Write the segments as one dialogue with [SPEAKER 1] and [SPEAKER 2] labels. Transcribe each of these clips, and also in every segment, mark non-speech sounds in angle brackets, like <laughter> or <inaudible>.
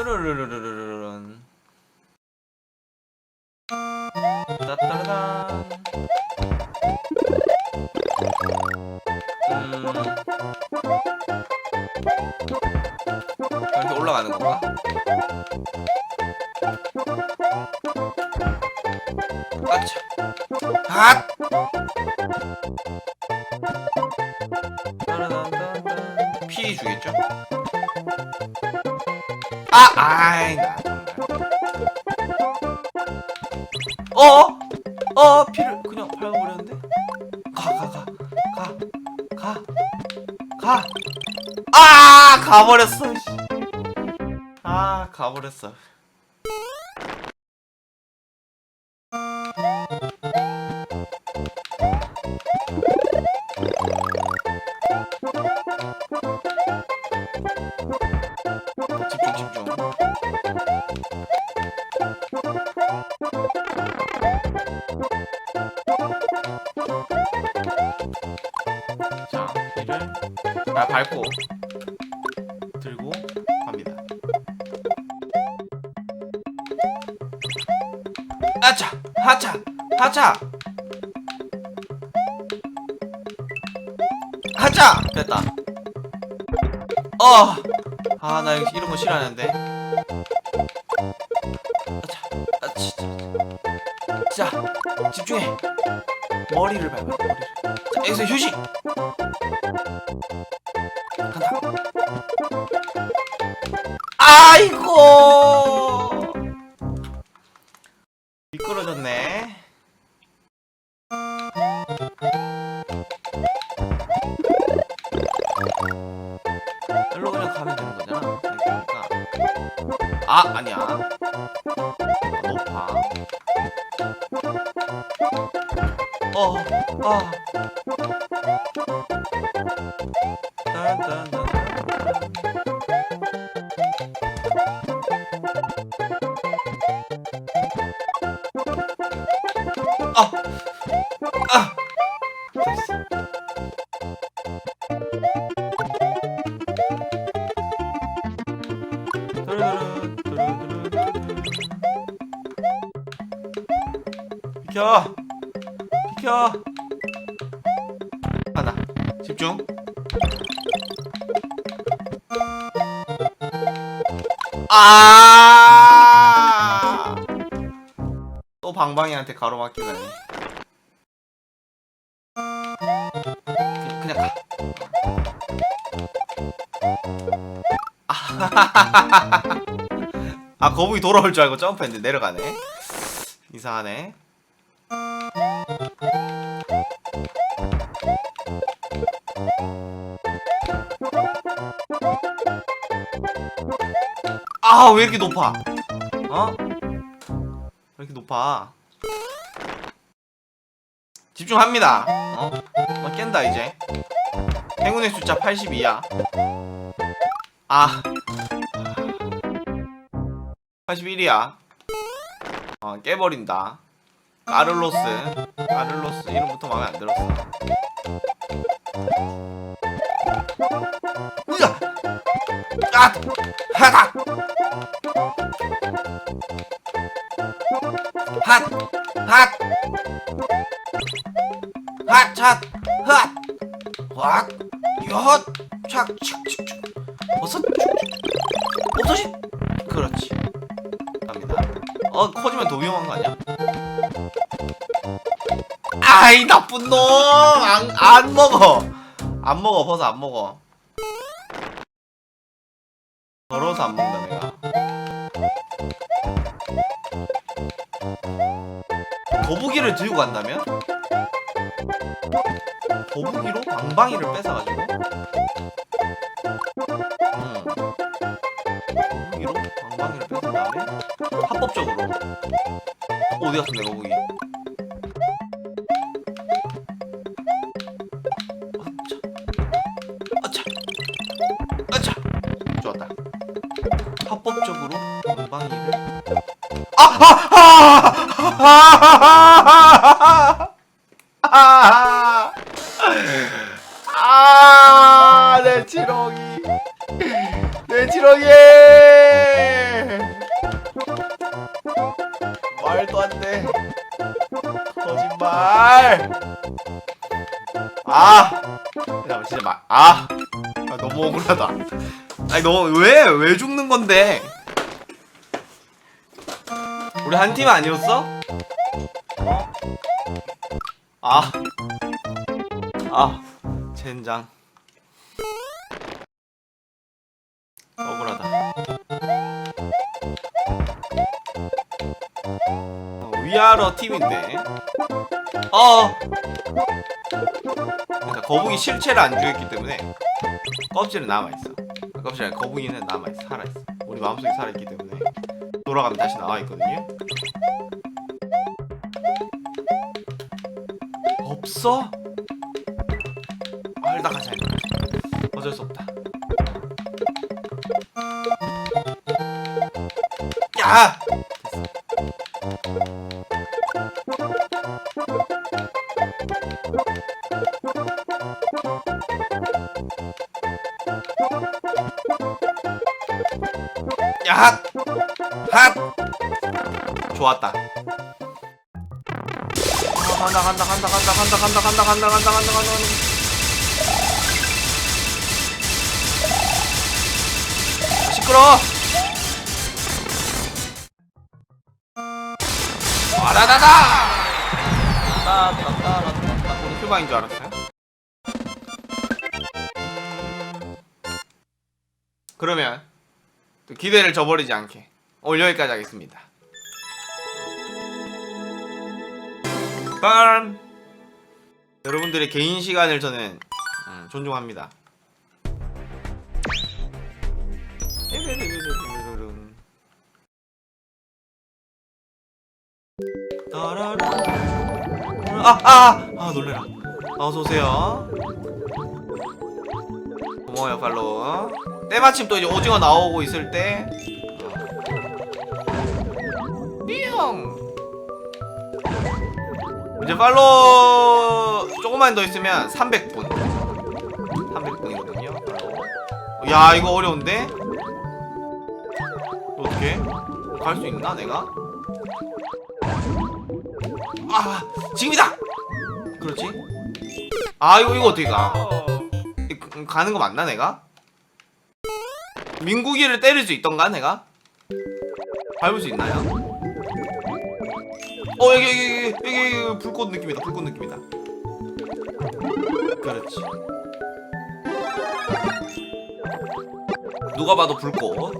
[SPEAKER 1] 뜨르르르르르른 따따르단 음 이렇게 올라가는 건가? 아차 핫 따라단단단. 피 주겠죠? 아 아이 나 어? 어 피를 그냥 밟아버렸는데? 가 가 가 가 가 가 아 가버렸어 씨. 아 가버렸어 하차 됐다. 어 아 나 이런 거 싫어하는데. 아차 아치 자 집중해. 머리를 밟아 머리를. 자 여기서 휴식. 간다. 아이고 Bye. 아 또 방방이한테 가로막히다니 그냥, 그냥 가. 아, <laughs> 아 거북이 돌아올 줄 알고 점프했는데 내려가네. 이상하네 아, 왜 이렇게 높아? 어? 왜 이렇게 높아? 집중합니다. 어? 어 깬다, 이제. 행운의 숫자 82야. 아. 81이야. 어, 깨버린다. 까를로스. 까를로스 이름부터 마음에 안 들었어. 으아! 아! 하다! 핫! 샷! 핫! 왓! 엿! 착! 칙! 칙! 칙! 버섯! 칙! 칙! 없어지! 그렇지 갑니다 어 커지면 더 위험한 거 아니야? 아이 나쁜 놈! 안, 안 먹어! 안 먹어 버섯 안 먹어 더러워서 안 먹는다 내가 거북이를 들고 간다면? 거북이로 방방이를 뺏어가지고 응. 거북이로 방방이를 뺏은 다음에 합법적으로 어디 갔어 내 거북이 아차 아차 아차 좋았다 합법적으로 방방이를 아! 아! 거짓말 아 잠깐만 진짜 말 아. 아 너무 억울하다 아니 너 왜 왜 죽는 건데 우리 한 팀 아니었어? 어? 아. 아. 젠장. 억울하다. 어, 위아러 팀인데. 어. 그러니까 거북이 실체를 안 죽였기 때문에 껍질은 남아 있어. 껍질 아니 거북이는 남아 있어. 살아 있어. 우리 마음속에 살아 있기 때문에 돌아가면 다시 나와 있거든요. 없어? 아, 일단 가자. 어쩔 수 없다. 야! 핫! 좋았다. 아, 간다 간다 간다 간다 간다 간다 간다 간다 간다 간다 간다 시끄러 와라다다 따따따따따 우리 휴방인 줄 알았어요 음. 그러면 또 기대를 저버리지 않게 오늘 여기까지 하겠습니다 빰 여러분들의 개인 시간을 저는 음, 존중합니다. 아 아아 아, 놀래라. 어서 오세요. 고마워요 팔로우. 때마침 또 이제 오징어 나오고 있을 때. 어. 이제 팔로우 조금만 더 있으면 300분 300분이거든요 야 이거 어려운데? 어떻게? 갈 수 있나 내가? 아 지금이다! 그렇지 아 이거 이거 어떻게 가? 이- 그- 가는 거 맞나 내가? 민국이를 때릴 수 있던가 내가? 밟을 수 있나요? 어 여기 여기 여기 여기, 불꽃 느낌이다 불꽃 느낌이다. 그렇지. 누가 봐도 불꽃.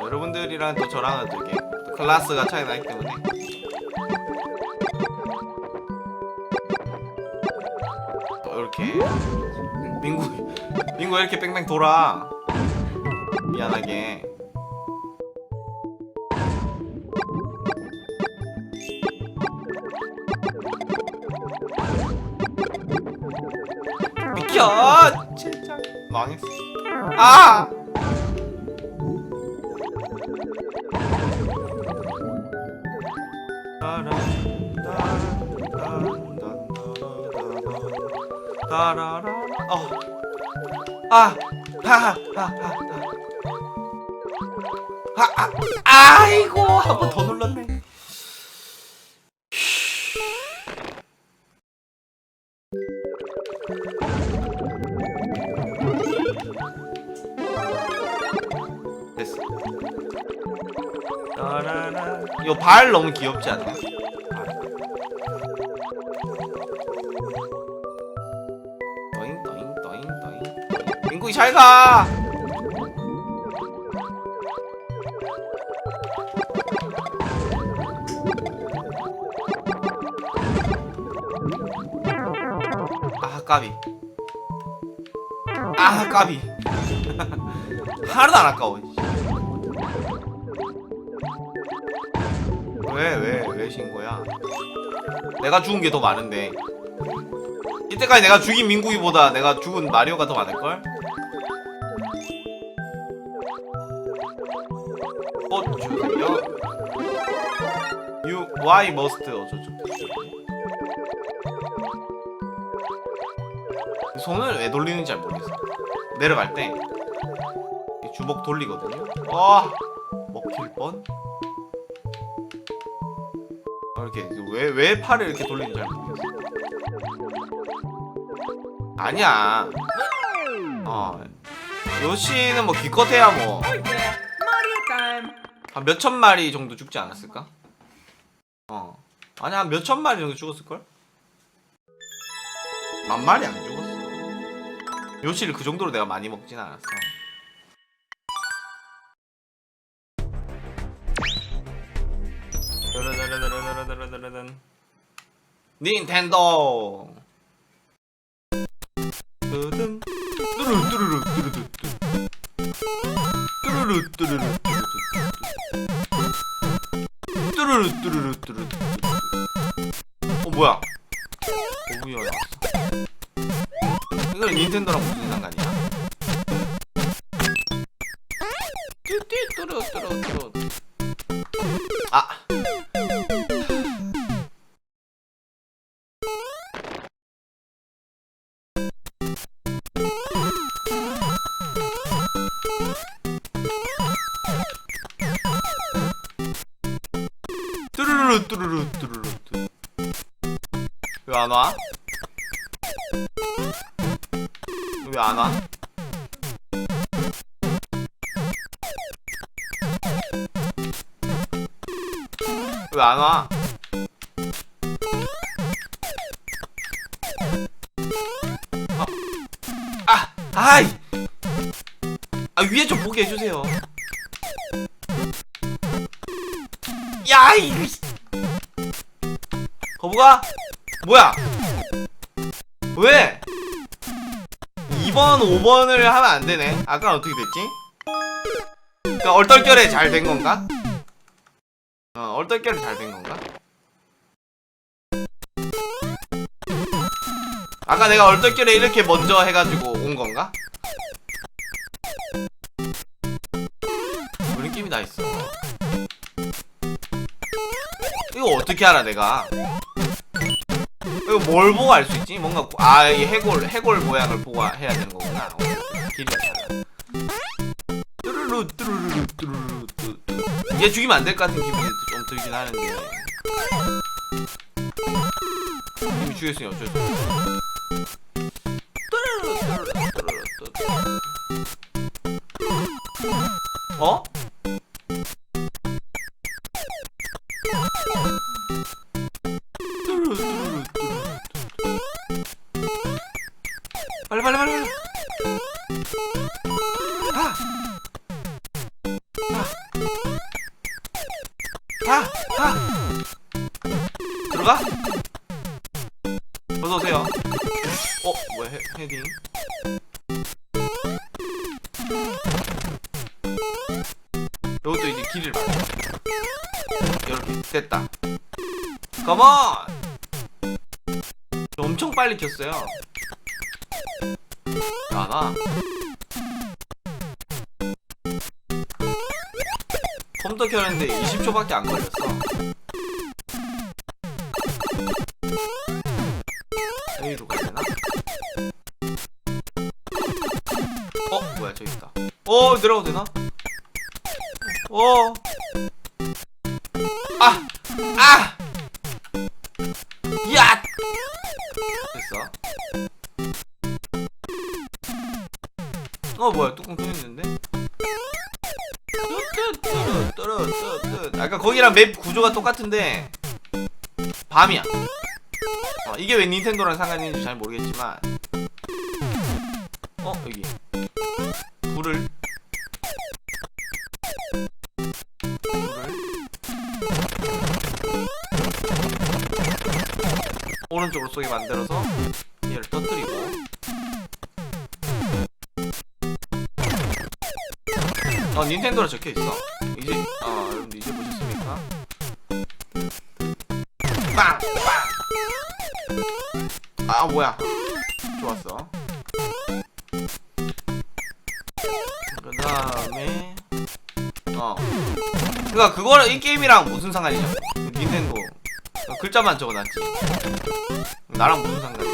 [SPEAKER 1] 여러분들이랑 또 저랑은 또 이게 또 클래스가 차이 나기 때문에. 또 이렇게 민구 민구 왜 이렇게 뺑뺑 돌아. 미안하게 아! 따라라. 어. 아. 하하 하하. 하, 아, 아이고 한 번 더 눌렀네. 발 너무 귀엽지 않나? 발. 떠잉 떠잉 떠잉 떠잉. 민국이 잘 가. 아 까비. 아 까비. <laughs> 하나도 안 아까워. 왜, 왜, 왜 신고야? 내가 죽은 게 더 많은데. 이때까지 내가 죽인 민국이보다 내가 죽은 마리오가 더 많을걸? 어, 주세요. You, why must, 어쩌죠. 손을 왜 돌리는지 잘 모르겠어. 내려갈 때. 이 주먹 돌리거든요. 와 먹힐 뻔. 어, 이렇게 왜 왜 팔을 이렇게 돌리는지 잘 모르겠어. 아니야. 어 요시는 뭐 기껏해야 뭐한
[SPEAKER 2] time.
[SPEAKER 1] 몇천 마리 정도 죽지 않았을까? 어 아니 한 몇 천 마리 정도 죽었을 걸? 만 마리 안 죽었어. 요시를 그 정도로 내가 많이 먹진 않았어. 따라라라라라라라라란. 닌텐도. 뜨든 뚜루루 뚜루루 뚜루루 뚜루루 뚜루루 뚜루루 뚜루루 뚜루루 어 뭐야? 오브이어 나왔어. 이건 닌텐도랑 무슨 상관이야? 안 와? 아, 아, 아이, 아 위에 좀 보게 해주세요. 야, 이 거부가 뭐야? 왜? 2번, 5번을 하면 안 되네. 아까 어떻게 됐지? 그러니까 얼떨결에 잘 된 건가? 어, 얼떨결에 잘 된 건가? 아까 내가 얼떨결에 이렇게 먼저 해가지고 온 건가? 게임이 다 있어. 이거 어떻게 알아 내가? 이거 뭘 보고 알 수 있지? 뭔가 아 이 해골 해골 모양을 보고 해야 되는 거구나. 달라. 뚜루루 뚜루루 뚜루루 뚜. 얘 죽이면 안 될 것 같은 기분이 좀 들긴 하는데. 이미 죽였으니 어쩔 수 없어. 어? 어, 뭐야, 헤, 헤딩. 이것도 이제 길을 봐. 이렇게 됐다. 컴온! 엄청 빨리 켰어요. 야, 나. 컴퓨터 켰는데 20초밖에 안 걸렸어. 됐어. 어, 뭐야, 뚜껑 뚫렸는데? 뚜뚜뚜뚜뚜뚜. 아까 거기랑 맵 구조가 똑같은데 밤이야. 어, 이게 왜 닌텐도랑 상관이 있는지 잘 모르겠지만 어 여기 만들어서 얘를 터뜨리고 어 닌텐도로 적혀 있어. 이제 어 여러분들 이제 보셨습니까? 빵! 빵! 아 뭐야? 좋았어. 그 다음에 어 그니까 그거랑 이 게임이랑 무슨 상관이냐? 닌텐도 어, 글자만 적어놨지. 나랑 무슨 상관이야?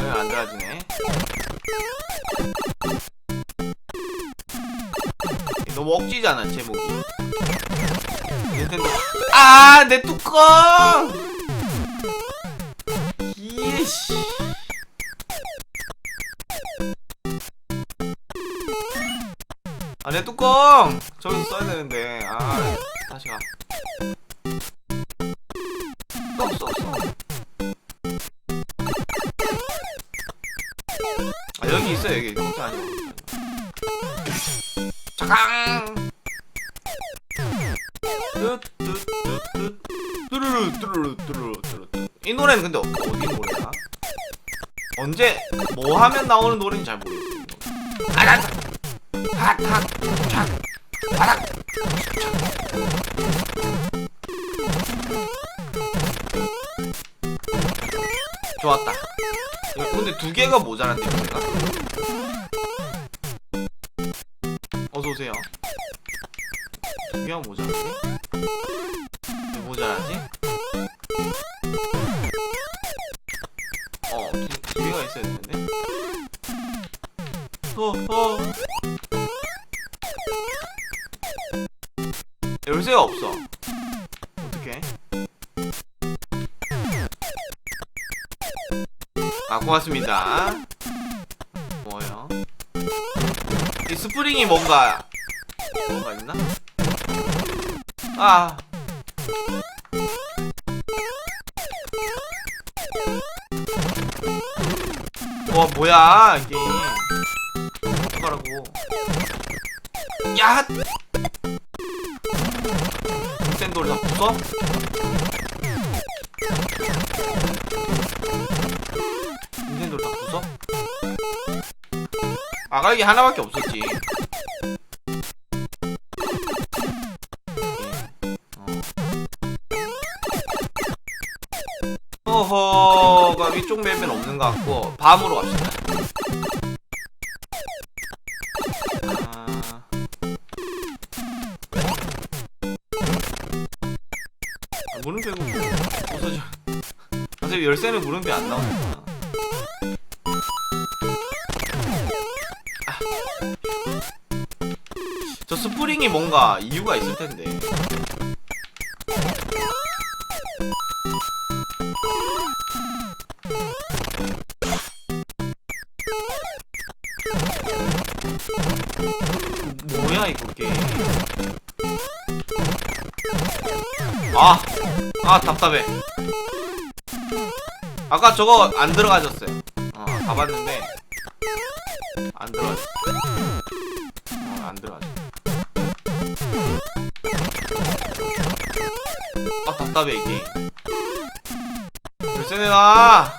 [SPEAKER 1] 왜안 들어지네? 너무 억지잖아 제목이. 닌텐도. 아내 뚜껑! 이씨. 아내 뚜껑! 저기서 써야 되는데. 아 다시 가 뚜뚜뚜뚜 뚜루루 뚜루루 뚜루루 뚜루루 이 노래는 근데 어디 노래야? 언제 뭐 하면 나오는 노래인지 잘 모르겠어 아라다 핫핫 촥 바닥 좋았다 근데 두 개가 모자란데 제가 어, 어. 열쇠가 없어. 어떡해? 아, 고맙습니다. 뭐요? 이 스프링이 뭔가, 뭔가 있나? 아. 와 뭐야 이게 야? 닌텐도를 다 부숴? 아까 이게 하나밖에 없었지 어. 어허가 위쪽 맵은 없는 것 같고 밤으로 갑시다 이유가 있을 텐데. 뭐야 이거 게임? 아, 아 답답해. 아까 저거 안 들어가졌어요. 어 가봤는데 아 게임 열쇠 내놔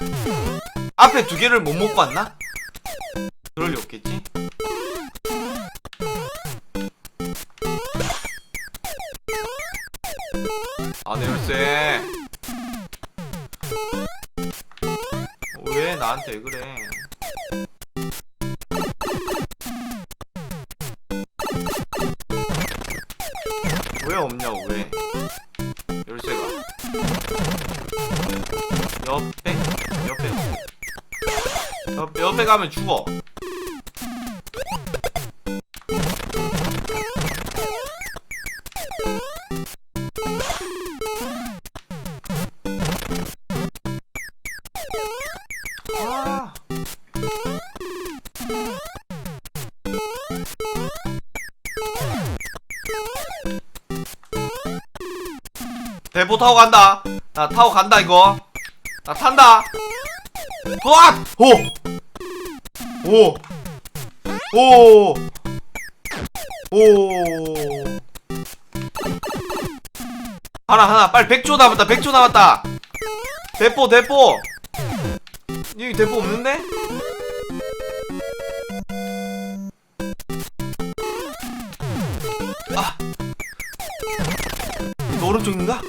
[SPEAKER 1] 앞에 두 개를 못 먹고 왔나? 그럴 리 없겠지? 안에 열쇠 왜 나한테 왜 그래 가면 죽어 아. 대포 타고 간다. 나 타고 간다 이거. 나 탄다. 도앗! 오! 오! 오! 오! 하나 하나 빨리 100초 남았다 100초 남았다 대포 대포 여기 대포 없는데? 아 오른쪽인가?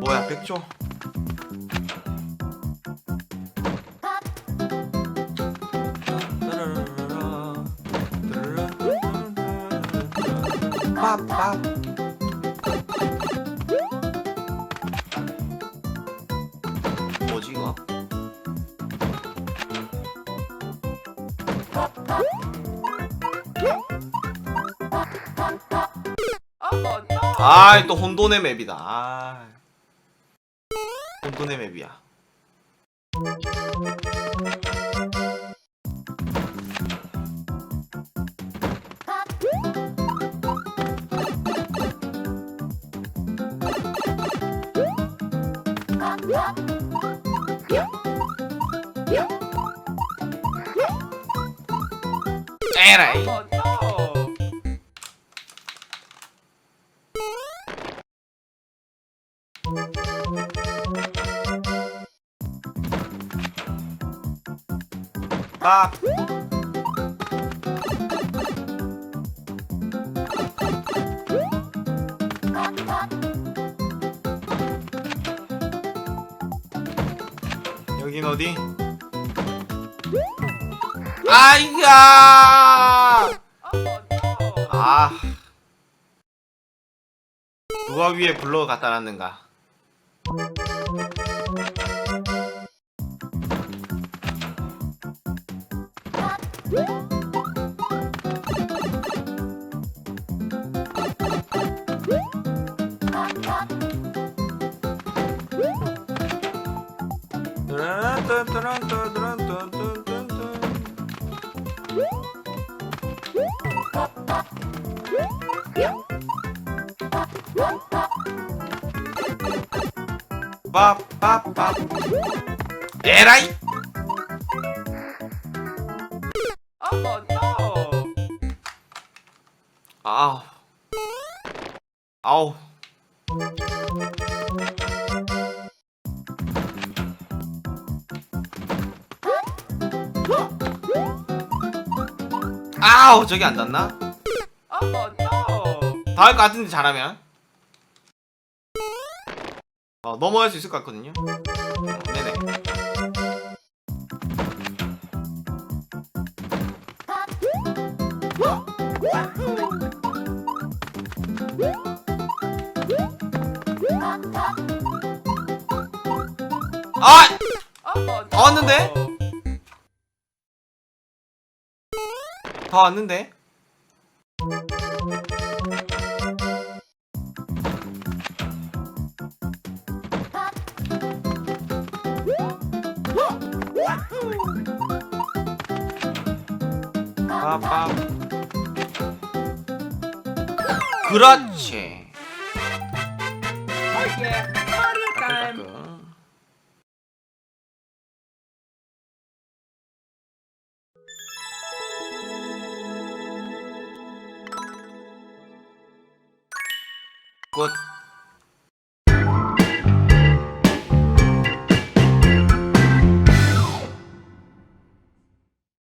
[SPEAKER 1] 뭐야 백조? 빠빠 아이 또 혼돈의 맵이다. 아 혼돈의 맵이야. 에라이 아 누가 위에 블로그 갖다 놨는가? 빠빠빠 에라이
[SPEAKER 2] Oh no!
[SPEAKER 1] 아우 아우 아우 저기 안 닿나?
[SPEAKER 2] Oh no!
[SPEAKER 1] 닿을 것 같은데 잘하면 어 넘어갈 수 있을 것 같거든요 어, 네네 아! 다 왔는데? 다 왔는데? 빠빠 그렇지